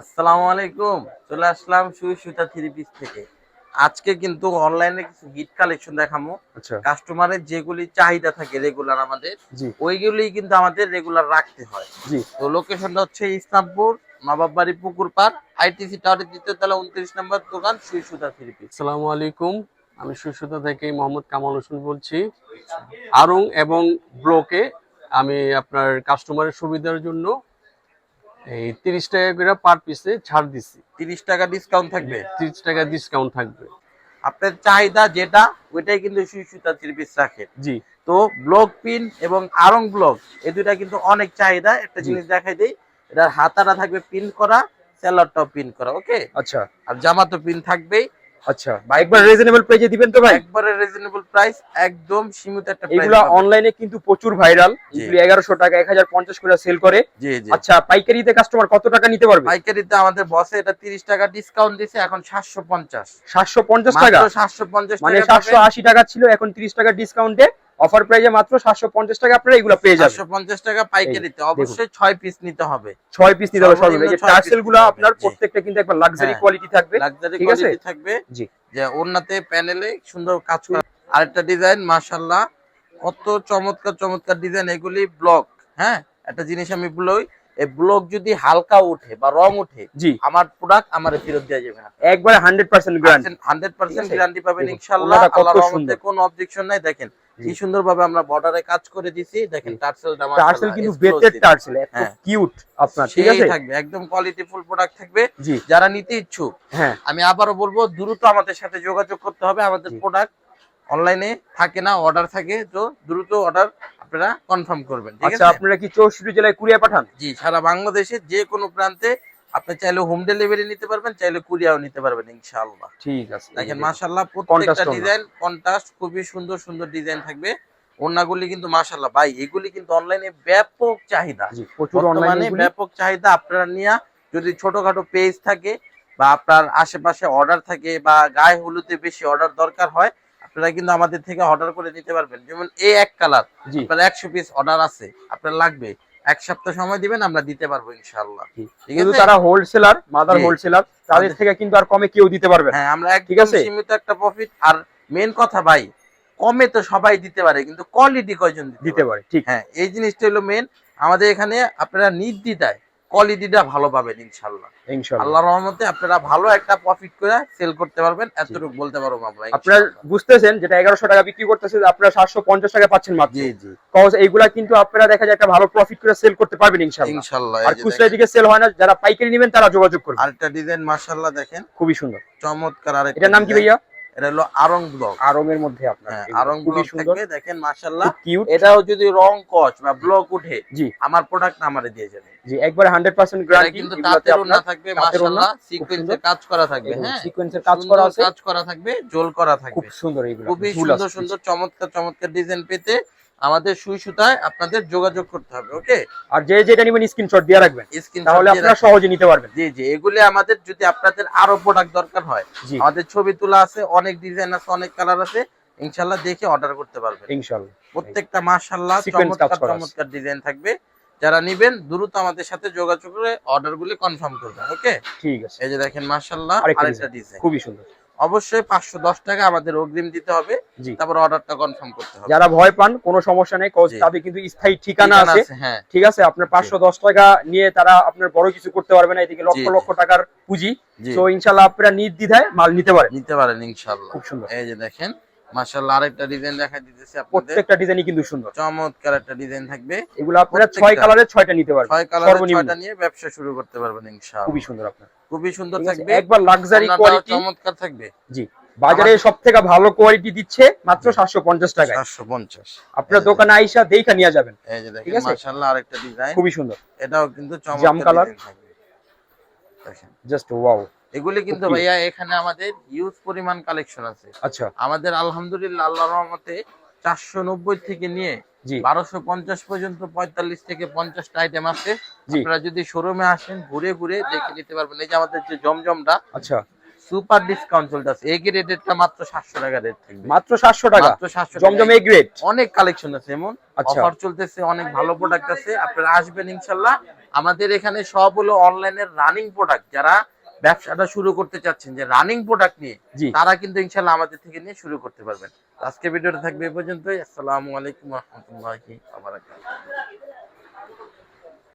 আসসালামু আলাইকুম। চলে আসলাম সুই সুতা থ্রি পিস থেকে। আজকে কিন্তু অনলাইনে কিছু গিফট কালেকশন দেখাবো আচ্ছা। কাস্টমারের যেগুলি চাহিদা থাকে রেগুলার আমাদের ওইগুলি কিন্তু আমাদের রেগুলার রাখতে হয়। জি। তো লোকেশনটা হচ্ছে ইসলামপুর নবাববাড়ি পুকুর পাড় আইটিসি টাওয়ারের দ্বিতীয় তলা উনত্রিশ নম্বর দোকান সুই সুতা থ্রি পিস আসসালামু আলাইকুম। আমি সুসুতা থেকে মোহাম্মদ কামাল হোসেন বলছি। আরং এবং ব্লকে আমি আপনার কাস্টমারের সুবিধার জন্য এই তিরিশ টাকা করে পার পিসে ছাড় দিছি। তিরিশ টাকা ডিসকাউন্ট থাকবে? তিরিশ টাকা ডিসকাউন্ট থাকবে। আপনার চাহিদা যেটা ওইটাই কিন্তু সুই সুতা থ্রি পিস রাখে। জি। তো ব্লক পিন এবং আরং ব্লক এই দুটা কিন্তু অনেক চাহিদা। একটা জিনিস দেখাই দেই এটার হাতাটা থাকবে পিন করা সেলারটাও পিন করা ওকে আচ্ছা। আর জামা তো পিন থাকবেই। আচ্ছা একবার রিজনেবল প্রাইসে দিবেন তো ভাই? একবারে রিজনেবল প্রাইস একদম সীমিত একটা প্রাইস এগুলো অনলাইনে কিন্তু প্রচুর ভাইরাল এগুলো এগারোশো টাকা এক হাজার পঞ্চাশ করে সেল করে। জি জি। আচ্ছা পাইকারিতে কাস্টমার কত টাকা নিতে পারবে? পাইকারিতে আমাদের বসে এটা 30 টাকা ডিসকাউন্ট দিয়েছে এখন 750 সাতশো পঞ্চাশ টাকা? মাত্র 750 মানে টাকা সাতশো আশি টাকা ছিল এখন তিরিশ টাকা ডিসকাউন্টে অফার প্রাইজে মাত্র সাতশো পঞ্চাশ টাকা আপনারা এগুলো পেয়ে যাবেন। 750 টাকা পাইকারিতে অবশ্যই 6 পিস নিতে হবে। 6 পিস নিতে হবে সর্বনিম্ন এই টার্সেলগুলো আপনার প্রত্যেকটা কিন্তু একবার লাক্সারি হ্যাঁ। কোয়ালিটি থাকবে। লাক্সারি কোয়ালিটি থাকবে। জি। যে ওন্নাতে প্যানেলে সুন্দর কাজ করা। আরেকটা ডিজাইন মাশাআল্লাহ। কত চমৎকার চমৎকার ডিজাইন এগুলি ব্লক হ্যাঁ? একটা জিনিস আমি বলি এই ব্লক যদি হালকা ওঠে বা রং জি। আমার প্রোডাক্ট আমার ফেরত দেওয়া যাবে না। একবারে গ্যারান্টি? গ্যারান্টি পাবেন আল্লাহর রহমতে কোনো অবজেকশন নাই। দেখেন কি সুন্দর ভাবে আমরা বর্ডারে কাজ করে দিছি। দেখেন জি। টার্সেলটা টার্সেল কিন্তু বেতের টার্সেল এত। কিউট আপনার ঠিক আছে? থাকবে একদম কোয়ালিটি ফুল প্রোডাক্ট থাকবে। যারা নিতে ইচ্ছুক হ্যাঁ। আমি আবারও বলব দ্রুত আমাদের সাথে যোগাযোগ করতে হবে। আমাদের প্রোডাক্ট অনলাইনে থাকে না অর্ডার থাকে তো দ্রুত অর্ডার আপনারা কনফার্ম করবেন আচ্ছা আপনারা কি চৌষট্টি জেলায় কুরিয়া পাঠান? জি সারা বাংলাদেশে যে কোনো প্রান্তে আপনি চাইলে হোম ডেলিভারি নিতে পারবেন চাইলে কুরিয়াও নিতে পারবেন ইনশাআল্লাহ। ঠিক আছে দেখেন মাশাআল্লাহ প্রত্যেকটা ডিজাইন কন্ট্রাস্ট খুবই সুন্দর সুন্দর ডিজাইন থাকবে। ওড়নাগুলি কিন্তু মাশাআল্লাহ ভাই এগুলি কিন্তু অনলাইনে ব্যাপক চাহিদা। অনলাইনে ব্যাপক চাহিদা আপনারা নিয়ে যদি ছোটখাটো পেজ থাকে বা আপনার আশেপাশে অর্ডার থাকে বা গায়ে হলুদে বেশি অর্ডার দরকার হয় আপনারা কিন্তু আমাদের থেকে অর্ডার করে নিতে পারবেন। যেমন এই এক কালার আপনার একশো পিস অর্ডার আছে আপনার লাগবে। এক সপ্তাহ সময় দিবেন আমরা দিতে পারব ইনশাআল্লাহ। ঠিক কিন্তু তারা হোলসেলার মাদার হোলসেলার তাদের তাদের- থেকে কিন্তু আর কমে কেউ দিতে পারবে হ্যাঁ আমরা ঠিক আছে? সীমিত একটা প্রফিট আর মেন কথা ভাই কমে তো সবাই দিতে পারে কিন্তু কোয়ালিটি কয়জন দিতে পারে? ঠিক। হ্যাঁ এই জিনিসটা হলো মেন আমাদের এখানে আপনারা নির্দ্বিধায় কোয়ালিটিটা ভালো পাবেন ইনশাআল্লাহ ইনশাআল্লাহ আল্লাহর রহমতে আপনারা ভালো একটা প্রফিট করে সেল করতে পারবেন এতটুকু বলতে পারব আমরা আপনারা বুঝতেছেন যেটা এগারোশো টাকা বিক্রি করতেছে আপনারা সাতশো পঞ্চাশ টাকা পাচ্ছেন মাত্র। জি জি। কজ এইগুলা কিন্তু আপনারা দেখা যায় একটা ভালো প্রফিট করে সেল করতে পারবেন ইনশাআল্লাহ ইনশাআল্লাহ আর খুচরা দিকে সেল হয় না যারা পাইকারি নেবেন তারা যোগাযোগ করবেন। আরেকটা ডিজাইন মাশাআল্লাহ দেখেন। খুবই সুন্দর। চমৎকার আরেকটা এটার নাম কি ভাইয়া? এটা হলো আরং ব্লক। এর মধ্যে আপনার। হ্যাঁ আরং ব্লক সুন্দর। দেখেন মাশাআল্লাহ। কিউট এটাও যদি রং কচ বা ব্লক উঠে জি। আমার প্রোডাক্ট আমারে দিয়ে যাবে। জি একবার হান্ড্রেড পার্সেন্ট এটা গ্যারান্টি কিন্তু তাঁতের না থাকবে মাশাআল্লাহ। খুব সিকোয়েন্সে কাজ করা থাকবে হ্যাঁ। সিকোয়েন্সের কাজ করা আছে। কাজ করা থাকবে জোল করা খুব থাকবে। সুন্দর এইগুলো খুবই সুন্দর সুন্দর চমৎকার চমৎকার ডিজাইন পেতে আমাদের সুই সুতায় আপনাদের যোগাযোগ করতে হবে ওকে আর যে যেটা নেবেন স্ক্রিনশট দিয়ে রাখবেন। তাহলে আপনারা সহজে নিতে পারবেন। জি জি এগুলি আমাদের যদি আপনাদের আরও প্রোডাক্ট দরকার হয় আমাদের ছবি তোলা আছে অনেক ডিজাইন আছে অনেক কালার আছে ইনশাল্লাহ দেখে অর্ডার করতে পারবেন। ইনশাআল্লাহ। প্রত্যেকটা মাশাআল্লাহ চমৎকার চমৎকার ডিজাইন থাকবে। যারা নিবেন দ্রুত আমাদের সাথে যোগাযোগ করে অর্ডার গুলি কনফার্ম করবেন ওকে ঠিক আছে। এই যে দেখেন মাশাআল্লাহ আরেকটা ডিজাইন খুবই সুন্দর। অবশ্যই পাঁচশো দশ টাকা আমাদের অগ্রিম দিতে হবে। তারপর অর্ডারটা কনফার্ম করতে হবে। যারা ভয় পান কোনো সমস্যা নেই তবে তাদের কিন্তু স্থায়ী ঠিকানা আছে, হ্যাঁ। ঠিক আছে? আপনার পাঁচশো দশ টাকা নিয়ে তারা আপনার বড় কিছু করতে পারবে না এদিকে লক্ষ লক্ষ টাকার পুঁজি। তো ইনশাল্লাহ আপনারা নির্দ্বিধায় মাল নিতে পারেন। নিতে পারেন ইনশাল্লাহ খুব সুন্দর। এই যে দেখেন মাশাআল্লাহ আরেকটা ডিজাইন দেখা দিতেছি আপনাদের। প্রত্যেকটা ডিজাইনই কিন্তু সুন্দর। চমৎকার একটা ডিজাইন থাকবে। এগুলো আপনারা ছয় প্রত্যেকটা। কালারের ছয়টা নিতে পারবেন ছয় কালার সর্বনিম্ন। ছয়টা নিয়ে ব্যবসা শুরু করতে পারবেন ইনশাআল্লাহ। খুবই সুন্দর আপনার। খুবই সুন্দর থাকবে। একবার লাক্সারি কোয়ালিটি চমৎকার থাকবে। জি বাজারে সব থেকে ভালো কোয়ালিটি দিচ্ছে মাত্র সাতশো পঞ্চাশ টাকায়। চারশো পঞ্চাশ। আপনার দোকানে আইসা দেখা নিয়ে যাবেন। এই যে ঠিক দেখেন আছে? মাশাআল্লাহ আরেকটা ডিজাইন খুবই সুন্দর। এটাও কিন্তু চমৎকার কালার। দেখেন। জাস্ট ওয়াও এগুলি কিন্তু ভাইয়া এখানে আমাদের ইউজ পরিমাণ কালেকশন আছে। আচ্ছা। আমাদের আলহামদুলিল্লাহ আল্লাহর রহমতে চারশো নব্বই থেকে নিয়ে বারোশো পঞ্চাশ পর্যন্ত পঁয়তাল্লিশ থেকে পঞ্চাশটা আইটেম আছে। আপনারা যদি শোরুমে আসেন ঘুরে ঘুরে দেখে নিতে পারবেন। এই যে আমাদের যে জমজমটা আচ্ছা। সুপার ডিসকাউন্ট চলতেছে। গ্রেডেরটা মাত্র সাতশো টাকা রেট থাকবে। মাত্র টাকা? মাত্র সাতশো জমজম এ গ্রেড অনেক কালেকশন আছে এমন। আচ্ছা। অফার চলতেছে অনেক ভালো প্রোডাক্ট আছে। আপনারা আসবেন ইনশাল্লাহ। আমাদের এখানে সব হলো অনলাইনের রানিং প্রোডাক্ট যারা ব্যবসাটা শুরু করতে চাচ্ছেন যে রানিং প্রোডাক্ট নিয়ে তারা কিন্তু ইনশাল্লাহ আমাদের থেকে নিয়ে শুরু করতে পারবেন। আজকে ভিডিওটা থাকবে এ পর্যন্তই। আসসালামু আলাইকুম রহমতুল্লাহি